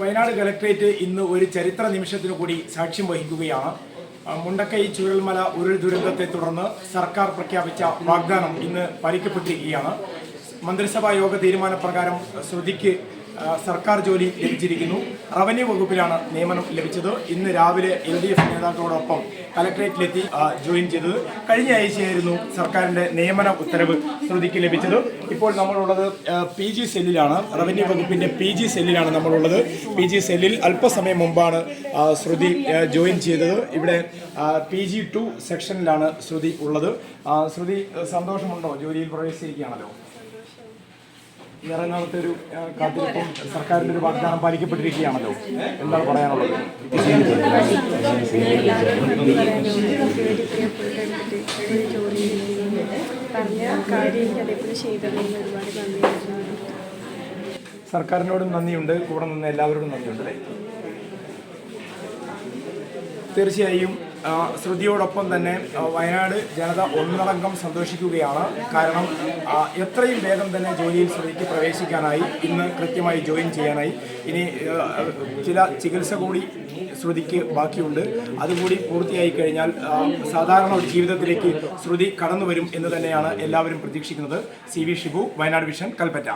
Wayanad collectorate ഇന്ന് ഒരു ചരിത്ര നിമിഷത്തിനു കൂടി സാക്ഷ്യം വഹിക്കുകയാണ്. മുണ്ടക്കൈ ചുഴൽമല ഉരുൾ ദുരന്തത്തെ തുടർന്ന് സർക്കാർ പ്രഖ്യാപിച്ച വാഗ്ദാനം ഇന്ന് പാലിക്കപ്പെട്ടിരിക്കുകയാണ്. മന്ത്രിസഭാ യോഗ തീരുമാനപ്രകാരം ശ്രുതിക്ക് സർക്കാർ ജോലി ലഭിച്ചിരിക്കുന്നു. റവന്യൂ വകുപ്പിലാണ് നിയമനം ലഭിച്ചത്. ഇന്ന് രാവിലെ എൽ ഡി എഫ് നേതാക്കളോടൊപ്പം കലക്ട്രേറ്റിലെത്തി ജോയിൻ ചെയ്തത്. കഴിഞ്ഞ ആഴ്ചയായിരുന്നു സർക്കാരിന്റെ നിയമന ഉത്തരവ് ശ്രുതിക്ക് ലഭിച്ചത്. ഇപ്പോൾ നമ്മളുള്ളത് പി ജി സെല്ലിലാണ്. റവന്യൂ വകുപ്പിന്റെ പി ജി സെല്ലിലാണ് നമ്മളുള്ളത്. പി ജി സെല്ലിൽ അല്പസമയം മുമ്പാണ് ശ്രുതി ജോയിൻ ചെയ്തത്. ഇവിടെ പി ജി ടു സെക്ഷനിലാണ് ശ്രുതി ഉള്ളത്. ശ്രുതി സന്തോഷമുണ്ടോ? ജോലിയിൽ പ്രവേശിച്ചിരിക്കുകയാണല്ലോ. ഏറെ ഒരു കാത്തിരിപ്പും സർക്കാരിന്റെ ഒരു വാഗ്ദാനം പാലിക്കപ്പെട്ടിരിക്കുകയാണല്ലോ. എന്താണ് പറയാനുള്ളത്? സർക്കാരിനോടും നന്ദിയുണ്ട് കൂടെ നിന്ന് എല്ലാവരോടും നന്ദിയുണ്ട് അല്ലേ? തീർച്ചയായും ശ്രുതിയോടൊപ്പം തന്നെ വയനാട് ജനത ഒന്നടങ്കം സന്തോഷിക്കുകയാണ്. കാരണം എത്രയും വേഗം തന്നെ ജോലിയിൽ ശ്രുതിക്ക് പ്രവേശിക്കാനായി ഇന്ന് കൃത്യമായി ജോയിൻ ചെയ്യാനായി. ഇനി ചില ചികിത്സ കൂടി ശ്രുതിക്ക് ബാക്കിയുണ്ട്. അതുകൂടി പൂർത്തിയായി കഴിഞ്ഞാൽ സാധാരണ ഒരു ജീവിതത്തിലേക്ക് ശ്രുതി കടന്നു വരും എന്ന് തന്നെയാണ് എല്ലാവരും പ്രതീക്ഷിക്കുന്നത്. C V Shibu Wayanad vision Kalpetta.